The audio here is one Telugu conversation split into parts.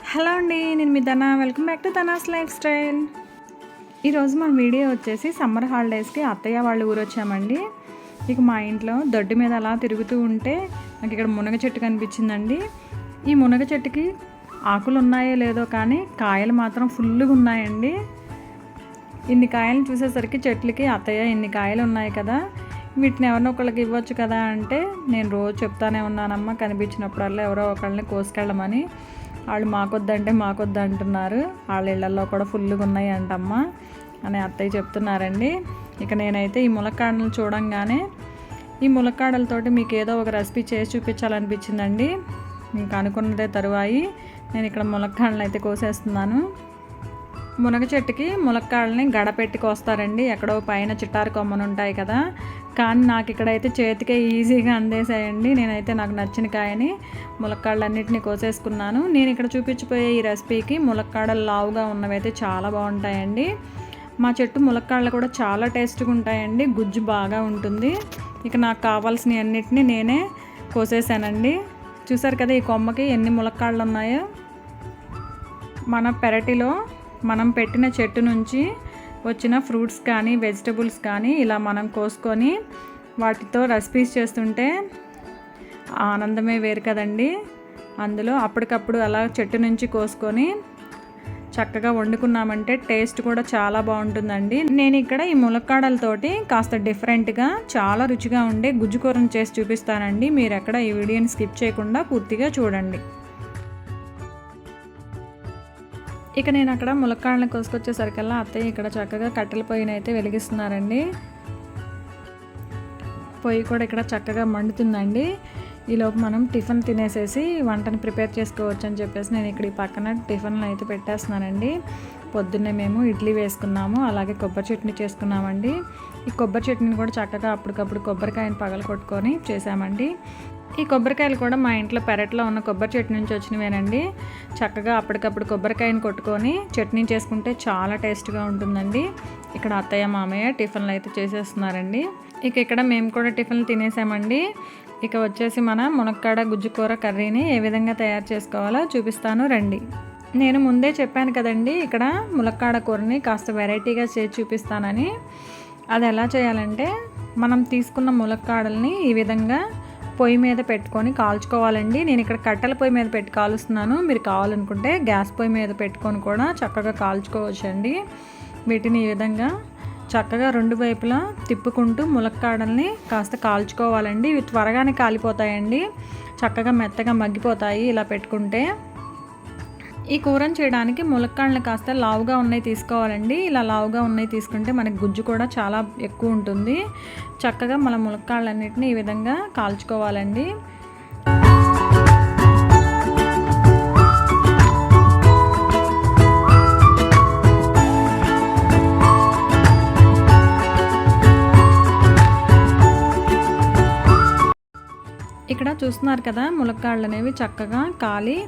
హలో అండి నేను మీ Dhana. Welcome back to Dhana's lifestyle. ఈరోజు మన వీడియో వచ్చేసి సమ్మర్ హాలిడేస్కి అత్తయ్య వాళ్ళ ఊరు వచ్చామండి. ఇక మా ఇంట్లో దొడ్డు మీద అలా తిరుగుతూ ఉంటే నాకు ఇక్కడ మునగ చెట్టు కనిపించిందండి. ఈ మునగ చెట్టుకి ఆకులు ఉన్నాయో లేదో కానీ కాయలు మాత్రం ఫుల్గా ఉన్నాయండి. ఇన్ని కాయలు చూసేసరికి చెట్లకి అత్తయ్య ఇన్ని కాయలు ఉన్నాయి కదా. వీటిని ఎవరినో ఒకళ్ళకి ఇవ్వచ్చు కదా అంటే నేను రోజు చెప్తానే ఉన్నానమ్మా. కనిపించినప్పుడల్లా ఎవరో ఒకళ్ళని కోసుకెళ్ళమని. వాళ్ళు మాకొద్దంటే మాకొద్దు అంటున్నారు వాళ్ళ ఇళ్ళల్లో కూడా ఫుల్గా ఉన్నాయి అంటమ్మా అని అత్తయ్య చెప్తున్నారండి. ఇక నేనైతే ఈ ములక్కాడలు చూడంగానే ఈ ములక్కాడలతోటి మీకు ఏదో ఒక రెసిపీ చేసి చూపించాలనిపించిందండి. ఇంకా అనుకున్నదే తరువాయి. నేను ఇక్కడ ములక్కాడలు అయితే కోసేస్తున్నాను. మునగ చెట్టుకి ములక్కాడల్ని గడపెట్టి కోస్తారండి. ఎక్కడో పైన చిట్టారు కొమ్మలు ఉంటాయి కదా. కానీ నాకు ఇక్కడైతే చేతికే ఈజీగా అందేసాయండి నేనైతే నాకు నచ్చిన కాయని ములక్కాడలన్నింటినీ కోసేసుకున్నాను. నేను ఇక్కడ చూపించిపోయే ఈ రెసిపీకి ములక్కాడలు లావుగా ఉన్నవైతే చాలా బాగుంటాయండి. మా చెట్టు ములక్కాడలు కూడా చాలా టేస్ట్గా ఉంటాయండి. గుజ్జు బాగా ఉంటుంది. ఇక నాకు కావాల్సిన అన్నిటిని నేనే కోసేసానండి చూసారు కదా ఈ కొమ్మకి ఎన్ని ములక్కాడలు ఉన్నాయో మన పెరటిలో మనం పెట్టిన చెట్టు నుంచి వచ్చిన ఫ్రూట్స్ కానీ వెజిటబుల్స్ కానీ ఇలా మనం కోసుకొని వాటితో రెసిపీస్ చేస్తుంటే ఆనందమే వేరు కదండి. అందులో అప్పటికప్పుడు అలా చెట్టు నుంచి కోసుకొని చక్కగా వండుకున్నామంటే టేస్ట్ కూడా చాలా బాగుంటుందండి. నేను ఇక్కడ ఈ ములక్కాడలతోటి కాస్త డిఫరెంట్గా చాలా రుచిగా ఉండే గుజ్జు కూరను చేసి చూపిస్తానండి. మీరు ఎక్కడ ఈ వీడియోని స్కిప్ చేయకుండా పూర్తిగా చూడండి. ఇక నేను అక్కడ ములక్కాళ్ళని కోసుకొచ్చేసరికల్లా అత్తయ్య ఇక్కడ చక్కగా కట్టెల పొయ్యిని అయితే వెలిగిస్తున్నారండి. పొయ్యి కూడా ఇక్కడ చక్కగా మండుతుందండి. ఈలోపు మనం టిఫిన్ తినేసేసి వంటను ప్రిపేర్ చేసుకోవచ్చు అని చెప్పేసి నేను ఇక్కడ ఈ పక్కన టిఫిన్లు అయితే పెట్టేస్తున్నానండి. పొద్దున్నే మేము ఇడ్లీ వేసుకున్నాము అలాగే కొబ్బరి చట్నీ చేసుకున్నామండి. ఈ కొబ్బరి చట్నీని కూడా చక్కగా అప్పటికప్పుడు కొబ్బరికాయని పగల కొట్టుకొని చేసామండి ఈ కొబ్బరికాయలు కూడా మా ఇంట్లో పెరట్లో ఉన్న కొబ్బరి చెట్టు నుంచి వచ్చినవేనండి. చక్కగా అప్పటికప్పుడు కొబ్బరికాయని కొట్టుకొని చట్నీ చేసుకుంటే చాలా టేస్ట్గా ఉంటుందండి. ఇక్కడ అత్తయ్య మామయ్య టిఫిన్లు అయితే చేసేస్తున్నారండి. ఇక ఇక్కడ మేము కూడా టిఫిన్లు తినేసామండి. ఇక వచ్చేసి మన మునక్కాడ గుజ్జుకూర కర్రీని ఏ విధంగా తయారు చేసుకోవాలో చూపిస్తాను రండి. నేను ముందే చెప్పాను కదండి ఇక్కడ ములక్కాడ కూరని కాస్త వెరైటీగా చేసి చూపిస్తానని. అది ఎలా చేయాలంటే మనం తీసుకున్న ములక్కాడల్ని ఈ విధంగా పొయ్యి మీద పెట్టుకొని కాల్చుకోవాలండి. నేను ఇక్కడ కట్టెల పొయ్యి మీద పెట్టి కాలుస్తున్నాను. మీరు కావాలనుకుంటే గ్యాస్ పొయ్యి మీద పెట్టుకొని కూడా చక్కగా కాల్చుకోవచ్చండి. వీటిని ఈ విధంగా చక్కగా రెండు వైపులా తిప్పుకుంటూ ములక్కాడల్ని కాస్త కాల్చుకోవాలండి. ఇవి త్వరగానే కాలిపోతాయండి. చక్కగా మెత్తగా మగ్గిపోతాయి ఇలా పెట్టుకుంటే. ఈ కూరను చేయడానికి ములక్కాడలు కాస్త లావుగా ఉన్నాయి తీసుకోవాలండి. ఇలా లావుగా ఉన్నాయి తీసుకుంటే మనకి గుజ్జు కూడా చాలా ఎక్కువ ఉంటుంది. చక్కగా మన ములక్కాడలన్నిటిని ఈ విధంగా కాల్చుకోవాలండి. ఇక్కడ చూస్తున్నారు కదా ములక్కాడలు అనేవి చక్కగా కాలి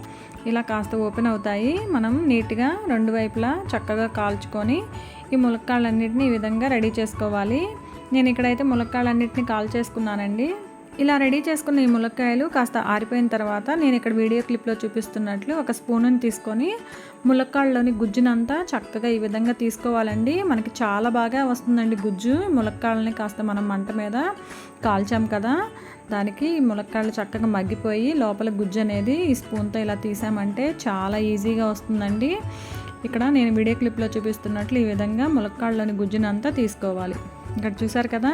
ఇలా కాస్త ఓపెన్ అవుతాయి. మనం నీట్గా రెండు వైపులా చక్కగా కాల్చుకొని ఈ ములక్కాళ్ళన్నింటినీ ఈ విధంగా రెడీ చేసుకోవాలి. నేను ఇక్కడైతే ములక్కాళ్ళన్నింటినీ కాల్ చేసుకున్నానండి ఇలా రెడీ చేసుకున్న ఈ ములక్కాయలు కాస్త ఆరిపోయిన తర్వాత నేను ఇక్కడ వీడియో క్లిప్లో చూపిస్తున్నట్లు ఒక స్పూన్ని తీసుకొని ములక్కాళ్ళలోని గుజ్జునంతా చక్కగా ఈ విధంగా తీసుకోవాలండి. మనకి చాలా బాగా వస్తుందండి గుజ్జు. ములక్కాయలని కాస్త మనం మంట మీద కాల్చాం కదా దానికి ములక్కాయలు చక్కగా మగ్గిపోయి లోపల గుజ్జు అనేది ఈ స్పూన్తో ఇలా తీసామంటే చాలా ఈజీగా వస్తుందండి. ఇక్కడ నేను వీడియో క్లిప్లో చూపిస్తున్నట్లు ఈ విధంగా ములక్కాడలోని గుజ్జునంతా తీసుకోవాలి. ఇక్కడ చూసారు కదా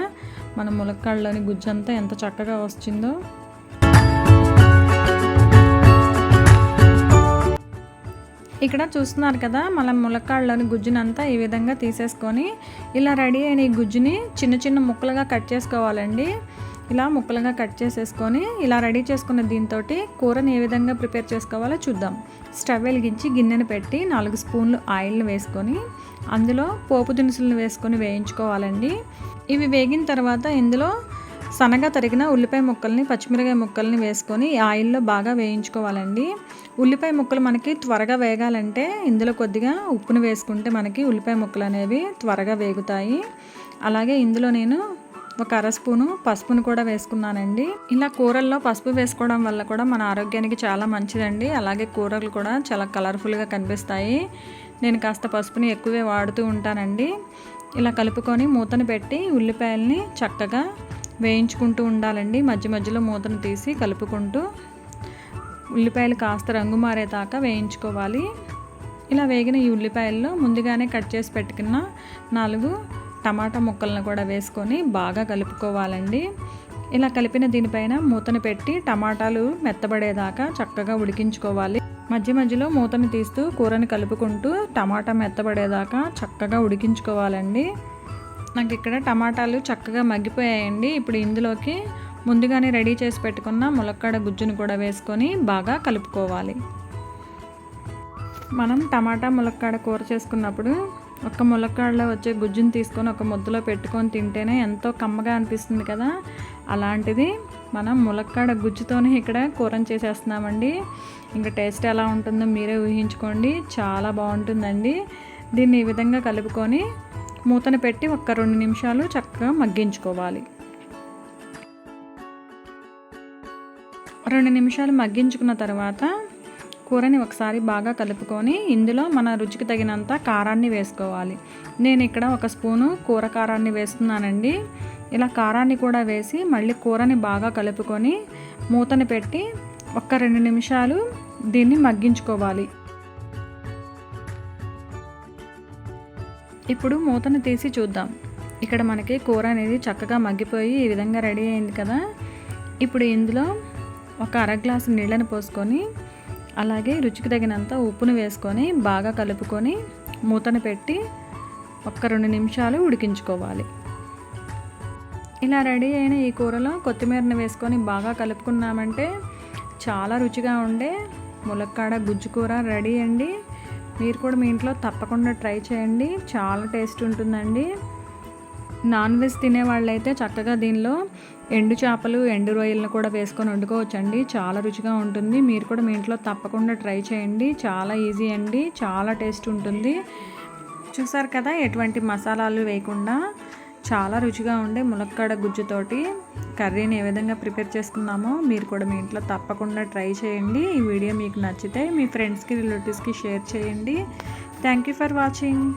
మన ములక్కాళ్ళలోని గుజ్జు అంతా ఎంత చక్కగా వచ్చిందో ఇక్కడ చూస్తున్నారు కదా మన ములక్కాడలోని గుజ్జునంతా ఈ విధంగా తీసేసుకొని ఇలా రెడీ అయిన ఈ గుజ్జుని చిన్న చిన్న ముక్కలుగా కట్ చేసుకోవాలండి. ఇలా ముక్కలుగా కట్ చేసేసుకొని ఇలా రెడీ చేసుకున్న దీంతో కూరని ఏ విధంగా ప్రిపేర్ చేసుకోవాలో చూద్దాం. స్టవ్ వెలిగించి గిన్నెను పెట్టి నాలుగు స్పూన్లు ఆయిల్ని వేసుకొని అందులో పోపు దినుసులను వేసుకొని వేయించుకోవాలండి. ఇవి వేగిన తర్వాత ఇందులో సన్నగా తరిగిన ఉల్లిపాయ ముక్కల్ని పచ్చిమిరకాయ ముక్కల్ని వేసుకొని ఆయిల్లో బాగా వేయించుకోవాలండి. ఉల్లిపాయ ముక్కలు మనకి త్వరగా వేగాలంటే ఇందులో కొద్దిగా ఉప్పును వేసుకుంటే మనకి ఉల్లిపాయ ముక్కలు అనేవి త్వరగా వేగుతాయి. అలాగే ఇందులో నేను ఒక అర స్పూను పసుపును కూడా వేసుకున్నానండి. ఇలా కూరల్లో పసుపు వేసుకోవడం వల్ల కూడా మన ఆరోగ్యానికి చాలా మంచిదండి. అలాగే కూరలు కూడా చాలా కలర్ఫుల్గా కనిపిస్తాయి. నేను కాస్త పసుపుని ఎక్కువే వాడుతూ ఉంటానండి. ఇలా కలుపుకొని మూతను పెట్టి ఉల్లిపాయల్ని చక్కగా వేయించుకుంటూ ఉండాలండి. మధ్య మధ్యలో మూతను తీసి కలుపుకుంటూ ఉల్లిపాయలు కాస్త రంగు మారేదాకా వేయించుకోవాలి. ఇలా వేగిన ఈ ఉల్లిపాయల్లో ముందుగానే కట్ చేసి పెట్టుకున్న నాలుగు టమాటా ముక్కలను కూడా వేసుకొని బాగా కలుపుకోవాలండి. ఇలా కలిపిన దీనిపైన మూతను పెట్టి టమాటాలు మెత్తబడేదాకా చక్కగా ఉడికించుకోవాలి. మధ్య మధ్యలో మూతను తీస్తూ కూరని కలుపుకుంటూ టమాటా మెత్తబడేదాకా చక్కగా ఉడికించుకోవాలండి. నాకు ఇక్కడ టమాటాలు చక్కగా మగ్గిపోయాయండి. ఇప్పుడు ఇందులోకి ముందుగానే రెడీ చేసి పెట్టుకున్న ములక్కాడ గుజ్జును కూడా వేసుకొని బాగా కలుపుకోవాలి. మనం టమాటా ములక్కాడ కూర చేసుకున్నప్పుడు ఒక ములక్కాడలో వచ్చే గుజ్జుని తీసుకొని ఒక ముద్దలో పెట్టుకొని తింటేనే ఎంతో కమ్మగా అనిపిస్తుంది కదా? అలాంటిది మనం ములక్కాడ గుజ్జుతోనే ఇక్కడ కూరని చేసేస్తున్నామండి. ఇంకా టేస్ట్ ఎలా ఉంటుందో మీరే ఊహించుకోండి. చాలా బాగుంటుందండి. దీన్ని ఈ విధంగా కలుపుకొని మూతను పెట్టి ఒక్క రెండు నిమిషాలు చక్కగా మగ్గించుకోవాలి. రెండు నిమిషాలు మగ్గించుకున్న తర్వాత కూరని ఒకసారి బాగా కలుపుకొని ఇందులో మన రుచికి తగినంత కారాన్ని వేసుకోవాలి. నేను ఇక్కడ ఒక స్పూను కూర కారాన్ని వేస్తున్నానండి. ఇలా కారాన్ని కూడా వేసి మళ్ళీ కూరని బాగా కలుపుకొని మూతని పెట్టి ఒక్క రెండు నిమిషాలు దీన్ని మగ్గించుకోవాలి. ఇప్పుడు మూతను తీసి చూద్దాం. ఇక్కడ మనకి కూర అనేది చక్కగా మగ్గిపోయి ఈ విధంగా రెడీ అయింది కదా. ఇప్పుడు ఇందులో ఒక అర గ్లాసు నీళ్ళని పోసుకొని అలాగే రుచికి తగినంత ఉప్పును వేసుకొని బాగా కలుపుకొని మూతను పెట్టి ఒక్క రెండు నిమిషాలు ఉడికించుకోవాలి. ఇలా రెడీ అయిన ఈ కూరలో కొత్తిమీరని వేసుకొని బాగా కలుపుకున్నామంటే చాలా రుచిగా ఉండే ములక్కాడ గుజ్జు కూర రెడీ అండి. మీరు కూడా మీ ఇంట్లో తప్పకుండా ట్రై చేయండి. చాలా టేస్ట్ ఉంటుందండి. నాన్ వెజ్ తినే వాళ్ళైతే చక్కగా దీనిలో ఎండు చేపలు ఎండు రొయ్యలను కూడా వేసుకొని వండుకోవచ్చండి. చాలా రుచిగా ఉంటుంది. మీరు కూడా మీ ఇంట్లో తప్పకుండా ట్రై చేయండి. చాలా ఈజీ అండి. చాలా టేస్ట్ ఉంటుంది. చూసారు కదా ఎటువంటి మసాలాలు వేయకుండా చాలా రుచిగా ఉండే ములక్కాడ గుజ్జుతోటి కర్రీని ఏ విధంగా ప్రిపేర్ చేసుకున్నామో మీరు కూడా మీ ఇంట్లో తప్పకుండా ట్రై చేయండి. ఈ వీడియో మీకు నచ్చితే మీ ఫ్రెండ్స్కి రిలేటివ్స్కి షేర్ చేయండి. Thank you for watching.